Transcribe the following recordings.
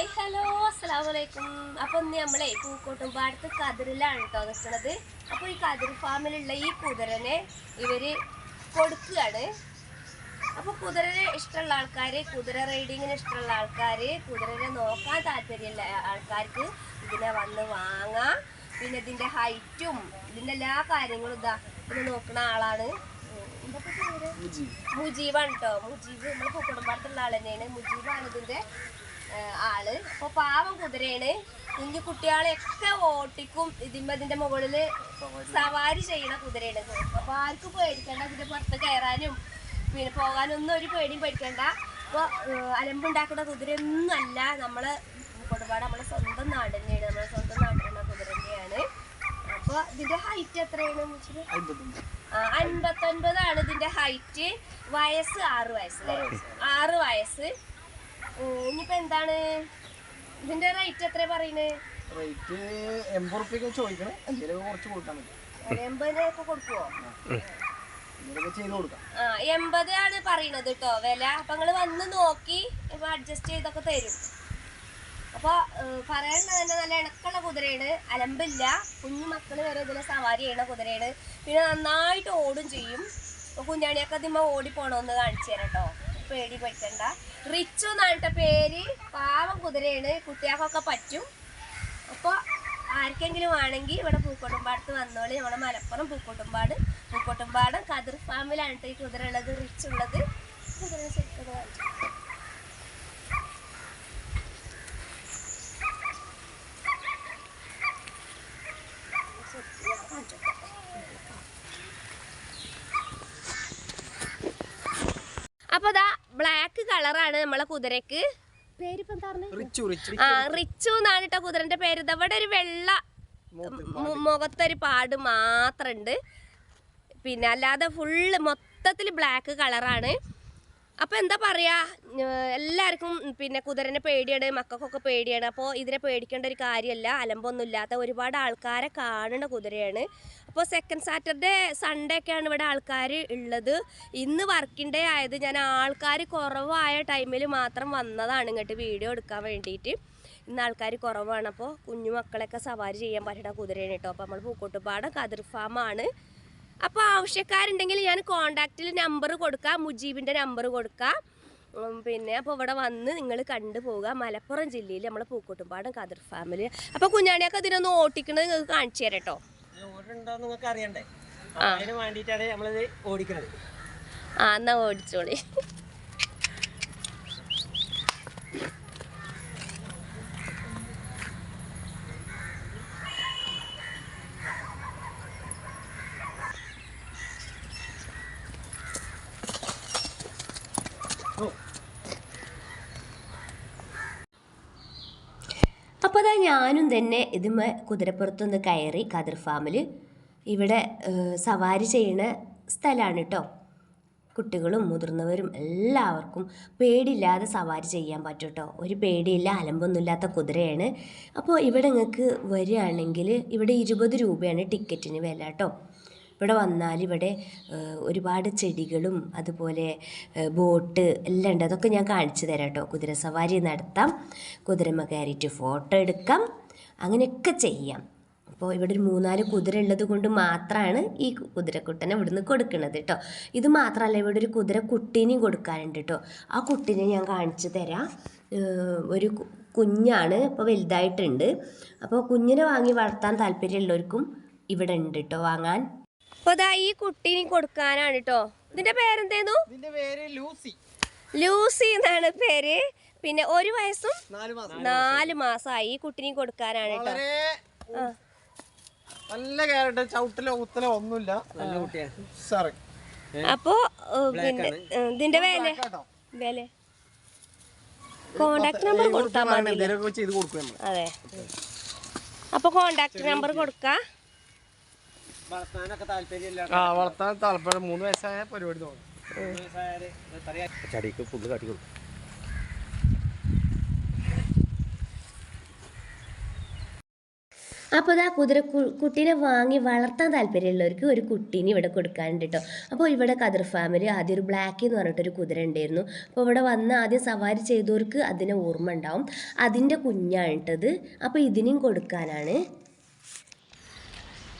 Hi hello അസ്സാം വലൈക്കും അപ്പൊ ഇന്ന് നമ്മളെ പൂക്കോട്ടുംപാടത്ത് കതിരിലാണ് കേട്ടോ നിൽക്കുന്നത് അപ്പോൾ ഈ കതിർ ഫാമിലുള്ള ഈ കുതിരനെ ഇവർ കൊടുക്കുകയാണ് അപ്പോൾ കുതിരനെ ഇഷ്ടമുള്ള ആൾക്കാർ കുതിര റൈഡിങ്ങിന് ഇഷ്ടമുള്ള ആൾക്കാർ കുതിരനെ നോക്കാൻ താല്പര്യമുള്ള ആൾക്കാർക്ക് ഇതിനെ വന്ന് വാങ്ങാം. പിന്നെ ഇതിന്റെ ഹൈറ്റും ഇതിന്റെ എല്ലാ കാര്യങ്ങളും ഇതാ ഇത് നോക്കുന്ന ആളാണ്. മുജീബാണ് കേട്ടോ മുജീബ് നമ്മുടെ കുടുംബത്തിലുള്ള ആൾ തന്നെയാണ്. മുജീബാണ് ഇതിന്റെ ആ, ആൾ. അപ്പൊ പാവം കുതിരയാണ് കുഞ്ഞു കുട്ടികളെയൊക്കെ ഓട്ടിക്കും. ഇതിമ്പതിന്റെ ഇതിന്റെ മുകളിൽ സവാരി ചെയ്യണ കുതിരയാണ്. അപ്പൊ ആർക്കും പേടിക്കണ്ട. ഇതിന്റെ പുറത്ത് കയറാനും പിന്നെ പോകാനൊന്നും ഒരു പേടിയും പേടിക്കണ്ട. അപ്പൊ അലമ്പുണ്ടാക്കുന്ന കുതിരയൊന്നും അല്ല. നമ്മൾ കൊടുപാട് നമ്മളെ സ്വന്തം നാട് തന്നെയാണ് നമ്മളെ സ്വന്തം നാട്ടിലുള്ള കുതിര തന്നെയാണ്. അപ്പൊ ഇതിന്റെ ഹൈറ്റ് എത്രയാണ് അൻപത്തൊൻപതാണ് ഇതിന്റെ ഹൈറ്റ് വയസ്സ്. ആറ് വയസ്സ്? ആറ് വയസ്സ്. ഇനിയിപ്പോ എന്താണ്? ഇതിന്റെ റേറ്റ് എത്ര പറയുന്നത് റേറ്റ് എൺപത് റുപ്യൊക്കെ ചോദിക്കണേ. എന്തെങ്കിലുമൊക്കെ കുറച്ച് കൊടുക്കാൻ പറ്റും എൺപതിനൊക്കെ കൊടുക്കുവോ? എന്തെങ്കിലുമൊക്കെ ചെയ്ത് കൊടുക്കാം. ആ എൺപത് ആണ് പറയണത് കേട്ടോ വില. അപ്പൊ നിങ്ങൾ വന്ന് നോക്കി ഇപ്പൊ അഡ്ജസ്റ്റ് ചെയ്തൊക്കെ തരും. അപ്പൊ തന്നെ നല്ല ഇണക്കുള്ള കുതിരയാണ്. അലമ്പില്ല. കുഞ്ഞു മക്കൾ വരെ ഇതിലെ സവാരി ചെയ്യണ കുതിരയാണ്. പിന്നെ നന്നായിട്ട് ഓടും ചെയ്യും. കുഞ്ഞാണിയൊക്കെ അതിമ്മ ഓടി പോണോന്ന് കാണിച്ചു തരാം കേട്ടോ പേടി പറ്റണ്ട റിച്ചു കുതിരയാണ് കുട്ടികൾക്കൊക്കെ പറ്റും. അപ്പോൾ ആർക്കെങ്കിലും ആണെങ്കിൽ ഇവിടെ പൂക്കോട്ടുംപാടത്ത് വന്നോളി. നമ്മുടെ മലപ്പുറം പൂക്കോട്ടുംപാട്. പൂക്കോട്ടുംപാടം കതിർ ഫാമിലാണ് ഈ കുതിര ഉള്ളത് റിച്ച് ഉള്ളത്. കുതിര ശരിക്കും. അപ്പൊ ദാ ബ്ലാക്ക് കളറാണ് നമ്മളെ കുതിരക്ക്. ആ റിച്ചു എന്നാണ് കേട്ടോ കുതിരന്റെ പേര്. ഇവിടെ ഒരു വെള്ള മുഖത്തൊരു പാട് മാത്രണ്ട്. പിന്നെ അല്ലാതെ ഫുള്ള് മൊത്തത്തിൽ ബ്ലാക്ക് കളറാണ് അപ്പോൾ എന്താ പറയുക എല്ലാവർക്കും പിന്നെ കുതിരനെ പേടിയാണ് മക്കൾക്കൊക്കെ പേടിയാണ്. അപ്പോൾ ഇതിനെ പേടിക്കേണ്ട ഒരു കാര്യമല്ല അലമ്പൊന്നും ഇല്ലാത്ത ഒരുപാട് ആൾക്കാരെ കാണുന്ന കുതിരയാണ്. അപ്പോൾ സെക്കൻഡ് സാറ്റർഡേ സൺഡേ ഒക്കെയാണ് ഇവിടെ ആൾക്കാർ ഉള്ളത്. ഇന്ന് വർക്കിംഗ് ഡേ ആയത് ഞാൻ ആൾക്കാർ കുറവായ ടൈമിൽ മാത്രം വന്നതാണ് ഇങ്ങോട്ട് വീഡിയോ എടുക്കാൻ വേണ്ടിയിട്ട്. ഇന്ന് ആൾക്കാർ കുറവാണ് അപ്പോൾ കുഞ്ഞു മക്കളൊക്കെ സവാരി ചെയ്യാൻ പറ്റുന്ന കുതിരയാണ് കേട്ടോ. അപ്പോൾ നമ്മൾ പൂക്കോട്ടുപാടം കതിർ ഫാമാണ് അപ്പോൾ ആവശ്യക്കാരുണ്ടെങ്കിൽ ഞാൻ കോണ്ടാക്റ്റിൽ നമ്പർ കൊടുക്കാം മുജീബിന്റെ നമ്പർ കൊടുക്കാം. പിന്നെ അപ്പോൾ ഇവിടെ വന്ന് നിങ്ങൾ കണ്ടു പോവുക. മലപ്പുറം ജില്ലയിൽ നമ്മളെ പൂക്കോട്ടുംപാടം കതിർ ഫാമിലി അപ്പോൾ കുഞ്ഞാണിയൊക്കെ ഇതിനൊന്ന് ഓടിക്കണത് നിങ്ങൾക്ക് കാണിച്ചു തരാം കേട്ടോ. നിങ്ങൾക്ക് അറിയണ്ടേ? അതിന് വേണ്ടിയിട്ടാണ് നമ്മളിത് ഓടിക്കുന്നത് ആ എന്നാ ഓടിച്ചോളി അപ്പോൾ അതാ ഞാനും തന്നെ ഇതുമ കുതിരപ്പുറത്തുനിന്ന് കയറി കതിർ ഫാമിൽ. ഇവിടെ സവാരി ചെയ്യുന്ന സ്ഥലമാണ് കേട്ടോ കുട്ടികളും മുതിർന്നവരും എല്ലാവർക്കും പേടിയില്ലാതെ സവാരി ചെയ്യാൻ പറ്റും കേട്ടോ ഒരു പേടിയില്ല അലമ്പൊന്നുമില്ലാത്ത കുതിരയാണ്. അപ്പോൾ ഇവിടെ നിങ്ങൾക്ക് വരികയാണെങ്കിൽ ഇവിടെ ഇരുപത് രൂപയാണ് ടിക്കറ്റിന് വില കേട്ടോ ഇവിടെ വന്നാൽ ഇവിടെ ഒരുപാട് ചെടികളും അതുപോലെ ബോട്ട് എല്ലാം ഉണ്ട്. അതൊക്കെ ഞാൻ കാണിച്ചു തരാം കേട്ടോ. കുതിര സവാരി നടത്താം. കുതിരമ്മ കയറിയിട്ട് ഫോട്ടോ എടുക്കാം. അങ്ങനെയൊക്കെ ചെയ്യാം. അപ്പോൾ ഇവിടെ ഒരു മൂന്നാൽ കുതിര ഉള്ളത് കൊണ്ട് മാത്രമാണ് ഈ കുതിരക്കുട്ടനെ ഇവിടുന്ന് കൊടുക്കുന്നത് കേട്ടോ. ഇത് മാത്രമല്ല ഇവിടെ ഒരു കുതിര കുട്ടീനെയും കൊടുക്കാനുണ്ട് കേട്ടോ. ആ കുട്ടീനെ ഞാൻ കാണിച്ചു തരാം. ഒരു കുഞ്ഞാണ് ഇപ്പോൾ വലുതായിട്ടുണ്ട്. അപ്പോൾ കുഞ്ഞിനെ വാങ്ങി വളർത്താൻ താല്പര്യമുള്ളവർക്കും ഇവിടെ ഉണ്ട് കേട്ടോ വാങ്ങാൻ. അപ്പോൾ ഇതാ ഈ കുട്ടീനെ കൊടുക്കാനാണ് കേട്ടോ ഇതിന്റെ പേരെന്തേന്നു? ഇതിന്റെ പേര് ലൂസി. ലൂസി എന്നാണ് പേര്. പിന്നെ ഒരു വയസ്സും നാല് മാസം. നാല് മാസമായി ഈ കുട്ടീനെ കൊടുക്കാനാണ് കേട്ടോ നല്ല ക്യാരറ്റ് ചവിട്ടലോ കുത്തലോ ഒന്നുമില്ല. നല്ല കുട്ടിയാണ് സാറ് അപ്പോ പിന്നെ ഇതിന്റെ വില? വില? കോണ്ടാക്ട് നമ്പർ കൊടുത്താൽ മതി അതെ. അപ്പൊ കോണ്ടാക്ട് നമ്പർ കൊടുക്കാം. ആ വളർത്താൻ താല്പര്യം. മൂന്ന് വയസ്സായ പരിപാടി തോന്നും. ചടിക്ക് ഫുള്ള് കാട്ടി കൊടുക്കും. അപ്പോൾ ഇതാ കുതിര കുട്ടീനെ വാങ്ങി വളർത്താൻ താല്പര്യമുള്ളവർക്ക് ഒരു കുട്ടീനെ ഇവിടെ കൊടുക്കാനുണ്ട് കേട്ടോ അപ്പോൾ ഇവിടെ കതിർ ഫാമിലി ആദ്യം ഒരു ബ്ലാക്ക് എന്ന് പറഞ്ഞിട്ടൊരു കുതിര ഉണ്ടായിരുന്നു. അപ്പോൾ ഇവിടെ വന്ന് ആദ്യം സവാരി ചെയ്തവർക്ക് അതിനെ ഓർമ്മ ഉണ്ടാവും. അതിന്റെ കുഞ്ഞാണ് ഇട്ടത് അപ്പോൾ ഇതിനെയും കൊടുക്കാനാണ്.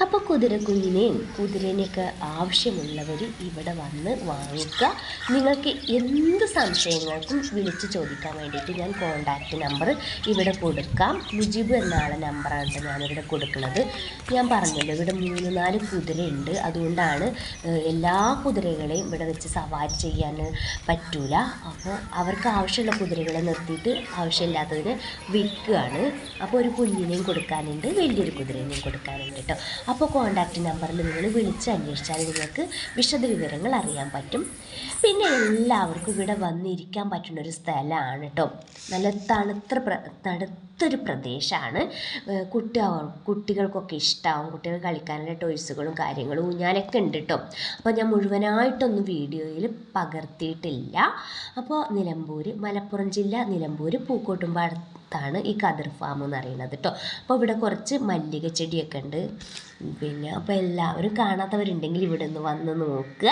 അപ്പോൾ കുതിരക്കുഞ്ഞിനെയും കുതിരനെയൊക്കെ ആവശ്യമുള്ളവർ ഇവിടെ വന്ന് വാങ്ങിക്കുക. നിങ്ങൾക്ക് എന്ത് സംശയങ്ങൾക്കും വിളിച്ച് ചോദിക്കാൻ വേണ്ടിയിട്ട് ഞാൻ കോണ്ടാക്റ്റ് നമ്പർ ഇവിടെ കൊടുക്കാം. മുജിബ് എന്ന ആളെ നമ്പറാണ് ഞാനിവിടെ കൊടുക്കുന്നത്. ഞാൻ പറഞ്ഞല്ലോ ഇവിടെ മൂന്ന് നാല് കുതിരയുണ്ട്. അതുകൊണ്ടാണ് എല്ലാ കുതിരകളെയും ഇവിടെ വെച്ച് സവാരി ചെയ്യാൻ പറ്റൂല. അപ്പോൾ അവർക്ക് ആവശ്യമുള്ള കുതിരകളെ നിർത്തിയിട്ട് ആവശ്യമില്ലാത്തതിന് വിൽക്കുകയാണ്. അപ്പോൾ ഒരു കുഞ്ഞിനെയും കൊടുക്കാനുണ്ട് വലിയൊരു കുതിരേനെയും കൊടുക്കാനുണ്ട് കേട്ടോ. അപ്പോൾ കോൺടാക്റ്റ് നമ്പറിൽ നിങ്ങൾ വിളിച്ച് അന്വേഷിച്ചാൽ നിങ്ങൾക്ക് വിശദ വിവരങ്ങൾ അറിയാൻ പറ്റും. പിന്നെ എല്ലാവർക്കും ഇവിടെ വന്നിരിക്കാൻ പറ്റുന്ന ഒരു സ്ഥലമാണ് കേട്ടോ നല്ല തണുത്ത തണുത്തൊരു പ്രദേശമാണ് കുട്ടി കുട്ടികൾക്കൊക്കെ ഇഷ്ടമാവും കുട്ടികൾ കളിക്കാനുള്ള ടോയ്സുകളും കാര്യങ്ങളും ഊഞ്ഞാലൊക്കെ ഉണ്ട് കേട്ടോ അപ്പോൾ ഞാൻ മുഴുവനായിട്ടൊന്നും വീഡിയോയിൽ പകർത്തിയിട്ടില്ല. അപ്പോൾ നിലമ്പൂർ മലപ്പുറം ജില്ല നിലമ്പൂർ പൂക്കോട്ടുംപാടത്താണ് ഈ കതിർ ഫാം എന്ന് പറയുന്നത് കേട്ടോ അപ്പോൾ ഇവിടെ കുറച്ച് മല്ലിക ചെടിയൊക്കെ ഉണ്ട്. പിന്നെ അപ്പോൾ എല്ലാവരും കാണാത്തവരുണ്ടെങ്കിൽ ഇവിടെ നിന്ന് വന്ന് നോക്കുക.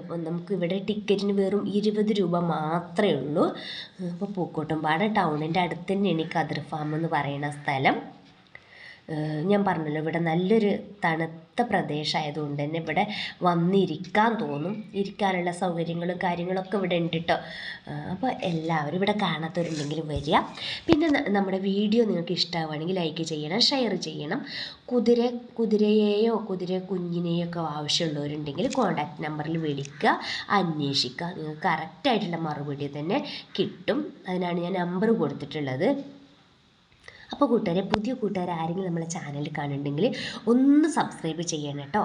അപ്പോൾ നമുക്ക് ഇവിടെ ടിക്കറ്റിന് വെറും ഇരുപത് രൂപ മാത്രമേ ഉള്ളൂ. അപ്പോൾ പൂക്കോട്ടുംപാട് ടൗണിന്റെ അടുത്ത് തന്നെയാണ് ഈ കതിർ ഫാം എന്ന് പറയുന്ന സ്ഥലം. ഞാൻ പറഞ്ഞല്ലോ ഇവിടെ നല്ലൊരു തണുത്ത പ്രദേശമായതുകൊണ്ട് തന്നെ ഇവിടെ വന്നിരിക്കാൻ തോന്നും. ഇരിക്കാനുള്ള സൗകര്യങ്ങളും കാര്യങ്ങളൊക്കെ ഇവിടെ ഉണ്ട് കേട്ടോ അപ്പോൾ എല്ലാവരും ഇവിടെ കാണാത്തവരുണ്ടെങ്കിൽ വരിക. പിന്നെ നമ്മുടെ വീഡിയോ നിങ്ങൾക്ക് ഇഷ്ടമാവുകയാണെങ്കിൽ ലൈക്ക് ചെയ്യണം ഷെയർ ചെയ്യണം. കുതിര കുതിരയെയോ കുതിര കുഞ്ഞിനെയോ ഒക്കെ ആവശ്യമുള്ളവരുണ്ടെങ്കിൽ കോൺടാക്റ്റ് നമ്പറിൽ വിളിക്കുക അന്വേഷിക്കുക. നിങ്ങൾക്ക് കറക്റ്റായിട്ടുള്ള മറുപടി തന്നെ കിട്ടും. അതിനാണ് ഞാൻ നമ്പർ കൊടുത്തിട്ടുള്ളത്. അപ്പോൾ കൂട്ടുകാരെ പുതിയ കൂട്ടുകാർ ആരെങ്കിലും നമ്മളെ ചാനൽ കാണുന്നുണ്ടെങ്കിൽ ഒന്ന് സബ്സ്ക്രൈബ് ചെയ്യണം കേട്ടോ.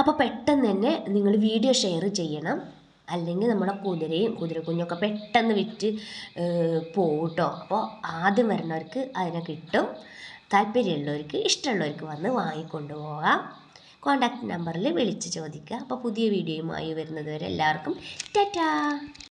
അപ്പോൾ പെട്ടെന്ന് തന്നെ നിങ്ങൾ വീഡിയോ ഷെയർ ചെയ്യണം. അല്ലെങ്കിൽ നമ്മുടെ കുതിരയും കുതിരക്കുഞ്ഞൊക്കെ പെട്ടെന്ന് വിറ്റ് പോവും കേട്ടോ. അപ്പോൾ ആദ്യം വരുന്നവർക്ക് അതിനെ കിട്ടും. താല്പര്യമുള്ളവർക്ക് ഇഷ്ടമുള്ളവർക്ക് വന്ന് വാങ്ങിക്കൊണ്ട് പോകാം. കോൺടാക്റ്റ് നമ്പറിൽ വിളിച്ച് ചോദിക്കുക. അപ്പോൾ പുതിയ വീഡിയോയുമായി വരുന്നത് വരെ എല്ലാവർക്കും ടാറ്റാ!